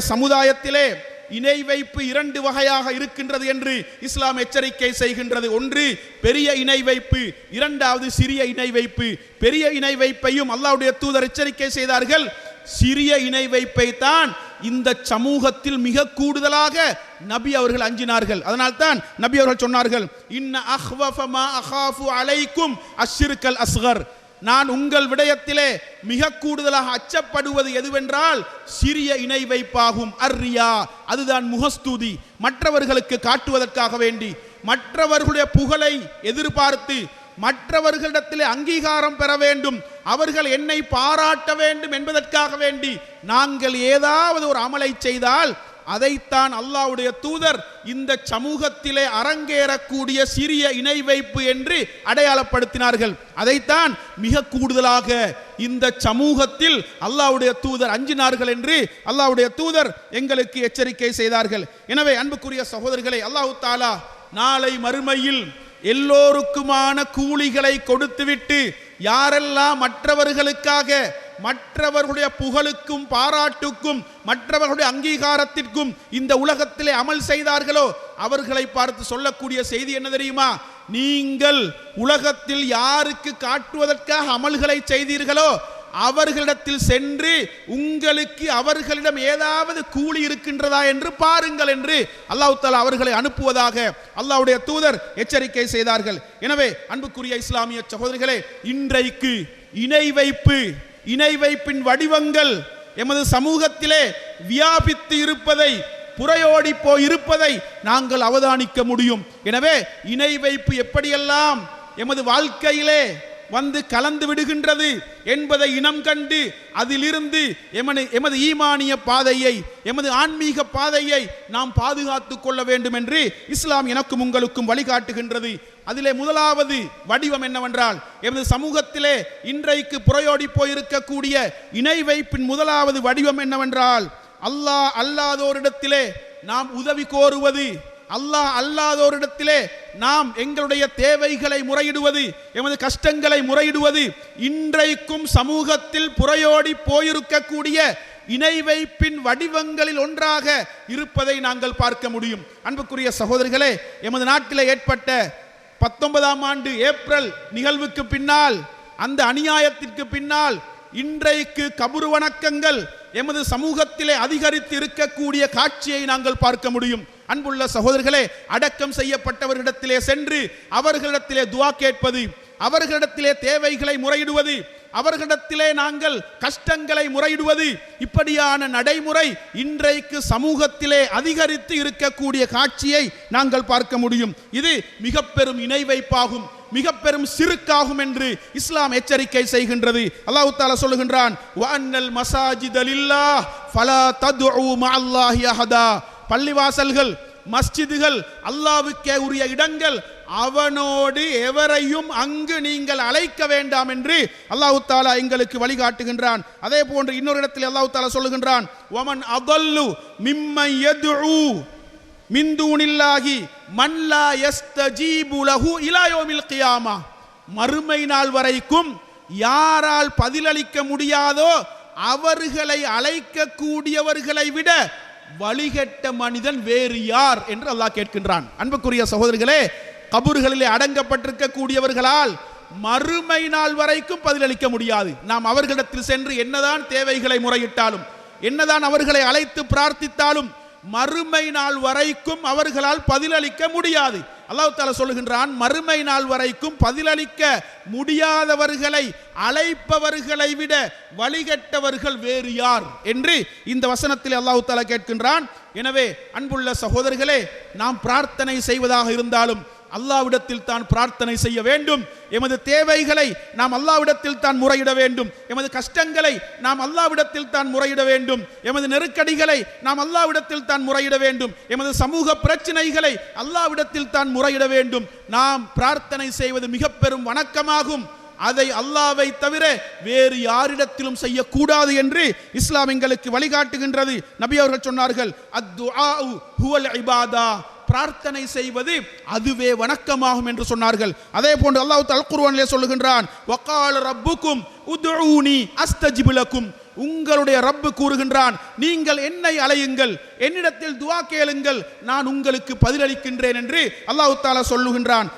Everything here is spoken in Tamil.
சமுதாயத்திலே இணை வைப்பு இரண்டு வகையாக இருக்கின்றது என்று இஸ்லாம் எச்சரிக்கை செய்கின்றது. ஒன்று பெரிய இணை வைப்பு. இரண்டாவது சிறிய இணை வைப்பு. பெரிய இணை வைப்பையும் அல்லாவுடைய தூதர் எச்சரிக்கை செய்தார்கள். சிறிய இணை வைப்பை தான் இந்த சமூகத்தில் மிக கூடுதலாக நபி அவர்கள் அஞ்சினார்கள். அதனால்தான் நபி அவர்கள் சொன்னார்கள் இன்ன அஹ்வஃபமா அஹாஃபு அலைக்கும் அஷ்ருக்கல் அஸ்கர். நான் உங்கள் விடயத்திலே மிக கூடுதலாக அச்சப்படுவது எதுவென்றால் சிறிய இணை வைப்பாகும். அர்ரியா அதுதான் முகஸ்துதி. மற்றவர்களுக்கு காட்டுவதற்காக வேண்டி மற்றவர்களுடைய புகழை எதிர்பார்த்து மற்றவர்களிடத்திலே அங்கீகாரம் பெற வேண்டும். அவர்கள் என்னை பாராட்ட வேண்டும் என்பதற்காக வேண்டி நாங்கள் ஏதாவது ஒரு அமலை செய்தால் அதைத்தான் அல்லாவுடைய தூதர் இந்த சமூகத்திலே அரங்கேறக்கூடிய சிறிய இணை வைப்பு என்று அடையாளப்படுத்தினார்கள். அதைத்தான் மிக கூடுதலாக இந்த சமூகத்தில் அல்லாவுடைய தூதர் அஞ்சினார்கள் என்று அல்லாஹ்வுடைய தூதர் எங்களுக்கு எச்சரிக்கை செய்தார்கள். எனவே அன்புக்குரிய சகோதரர்களை அல்லாஹு தாலா நாளை மறுமையில் எல்லோருக்குமான கூலிகளை கொடுத்துவிட்டு யாரெல்லாம் மற்றவர்களுக்காக மற்றவர்களுடைய புகழுக்கும் பாராட்டுக்கும் மற்றவர்களுடைய அங்கீகாரத்திற்கும் இந்த உலகத்திலே அமல் செய்தார்களோ அவர்களை பார்த்து சொல்லக்கூடிய செய்தி என்ன தெரியுமா? நீங்கள் உலகத்தில் யாருக்கு காட்டுவதற்காக அமல்களை செய்தீர்களோ அவர்களிடத்தில் சென்று உங்களுக்கு அவர்களிடம் ஏதாவது கூலி இருக்கின்றதா என்று பாருங்கள் என்று அல்லாஹ் தாலா அவர்களை அனுப்புவதாக அல்லாவுடைய தூதர் எச்சரிக்கை செய்தார்கள். எனவே அன்புக்குரிய இஸ்லாமிய சகோதரிகளே இன்றைக்கு இணை வைப்பு இணை வைப்பின் வடிவங்கள் எமது சமூகத்திலே வியாபித்து இருப்பதை புறையோடி போய் இருப்பதை நாங்கள் அவதானிக்க முடியும். எனவே இணை வைப்பு எப்படியெல்லாம் எமது வாழ்க்கையிலே வந்து கலந்து விடுகின்றது என்பதை இனம் கண்டு அதிலிருந்து எமது எமது ஈமானிய பாதையை எமது ஆன்மீக பாதையை நாம் பாதுகாத்து கொள்ள வேண்டும் என்று இஸ்லாம் எனக்கும் உங்களுக்கும் வழிகாட்டுகின்றது. அதிலே முதலாவது வடிவம் என்னவென்றால் எமது சமூகத்திலே இன்றைக்கு புறையோடி போயிருக்கக்கூடிய இணை வைப்பின் முதலாவது வடிவம் என்னவென்றால் அல்லாஹ் அல்லாதோரிடத்திலே நாம் உதவி கோருவது அல்லாஹ் அல்லாதோரிடத்திலே நாம் எங்களுடைய தேவைகளை முறையிடுவது எமது கஷ்டங்களை முறையிடுவது இன்றைக்கும் சமூகத்தில் புறையோடி போயிருக்கக்கூடிய இணை வைப்பின் வடிவங்களில் ஒன்றாக இருப்பதை நாங்கள் பார்க்க முடியும். அன்புக்குரிய சகோதரிகளே எமது நாட்டில் ஏற்பட்ட பத்தொன்பதாம் ஆண்டு ஏப்ரல் நிகழ்வுக்கு பின்னால் அந்த அநியாயத்திற்கு பின்னால் இன்றைக்கு கபுரு வணக்கங்கள் எமது சமூகத்திலே அதிகரித்து இருக்கக்கூடிய காட்சியை நாங்கள் பார்க்க முடியும். அன்புள்ள சகோதரர்களே அடக்கம் செய்யப்பட்டவர்களிடத்திலே சென்று அவர்களிடத்திலே துவா கேட்பது அவர்களிடத்திலே தேவைகளை முறையிடுவது அவர்களிடத்திலே நாங்கள் கஷ்டங்களை முறையிடுவது இப்படியான நடைமுறை இன்றைக்கு சமூகத்திலே அதிகரித்து இருக்கக்கூடிய காட்சியை நாங்கள் பார்க்க முடியும். இது மிக பெரும் இணை வைப்பாகும் மிக பெரும் சிறுக்காகும் என்று இஸ்லாம் எச்சரிக்கை செய்கின்றது. அல்லாஹு தாலா சொல்லுகின்றான் வஅன்னல் மசாஜிதலில்லாஹ் ஃபலா தத்உ மஅல்லாஹி அஹதா. பள்ளிவாசல்கள் மஸ்ஜிதுகள் அல்லாவுக்கே உரிய இடங்கள் அவனோடு எவரையும் அங்கு நீங்கள் அழைக்க வேண்டாம் என்று அல்லாஹு தாலா எங்களுக்கு வழிகாட்டுகின்றான். அதே போன்று இன்னொரு இடத்தில் அல்லாஹு தாலா சொல்லுகின்றான் ஒமன் அதல்லு மிம்மை யதுஉ மிந்தூனில்லாகி மன்லா மல்லா யஸ்தஜீபு லஹு கியாமா. மறுமை நாள் வரைக்கும் யாரால் பதிலளிக்க முடியாதோ அவர்களை அழைக்க கூடியவர்களை விட வழிகட்ட மனிதன் வேறு யார் என்று அல்லாஹ் கேட்கின்றான். அன்புக்குரிய சகோதரிகளே கபூர்களிலே அடங்கப்பட்டிருக்க கூடியவர்களால் மறுமை நாள் வரைக்கும் பதிலளிக்க முடியாது. நாம் அவர்களிடத்தில் சென்று என்னதான் தேவைகளை முறையிட்டாலும் என்னதான் அவர்களை அழைத்து பிரார்த்தித்தாலும் மறுமை நாள் வரைக்கும் அவர்களால் பதிலளிக்க முடியாது. அல்லாஹ் தாலா சொல்லுகின்றான் மறுமை நாள் வரைக்கும் பதிலளிக்க முடியாதவர்களை அழைப்பவர்களை விட வழிகட்டவர்கள் வேறு யார்? என்று இந்த வசனத்தில் அல்லாஹு தாலா கேட்கின்றான். எனவே அன்புள்ள சகோதரர்களே நாம் பிரார்த்தனை செய்வதாக இருந்தாலும் அல்லாவிடத்தில் தான் பிரார்த்தனை செய்ய வேண்டும். எமது தேவைகளை நாம் அல்லாவிடத்தில் தான் முறையிட வேண்டும். எமது கஷ்டங்களை நாம் அல்லாவிடத்தில் தான் முறையிட வேண்டும். எமது நெருக்கடிகளை நாம் அல்லாவிடத்தில் தான் முறையிட வேண்டும். எமது சமூக பிரச்சனைகளை அல்லாவிடத்தில் தான் முறையிட வேண்டும். நாம் பிரார்த்தனை செய்வது மிக பெரும் வணக்கமாகும். அதை அல்லாவை தவிர வேறு யாரிடத்திலும் செய்யக்கூடாது என்று இஸ்லாம் எங்களுக்கு வழிகாட்டுகின்றது. நபி அவர்கள் சொன்னார்கள் அத்துஆஉ ஹுவல் இபாதா பிரார்த்தனை செய்வது அதுவே வணக்கமாகும் என்று சொன்னார்கள். அதே போன்று அல்லாஹ் அல் குர்ஆனிலே சொல்லுகின்றான் வக்கால ரப்புக்கும் உதுஊனி அஸ்தஜிபு உங்களுடைய ரப்பு கூறுகின்றான் நீங்கள் என்னை அலையுங்கள் என்னிடத்தில் துவா கேளுங்கள் நான் உங்களுக்கு பதிலளிக்கின்றேன் என்று அல்லாஹு தாலா சொல்லுகின்றான்.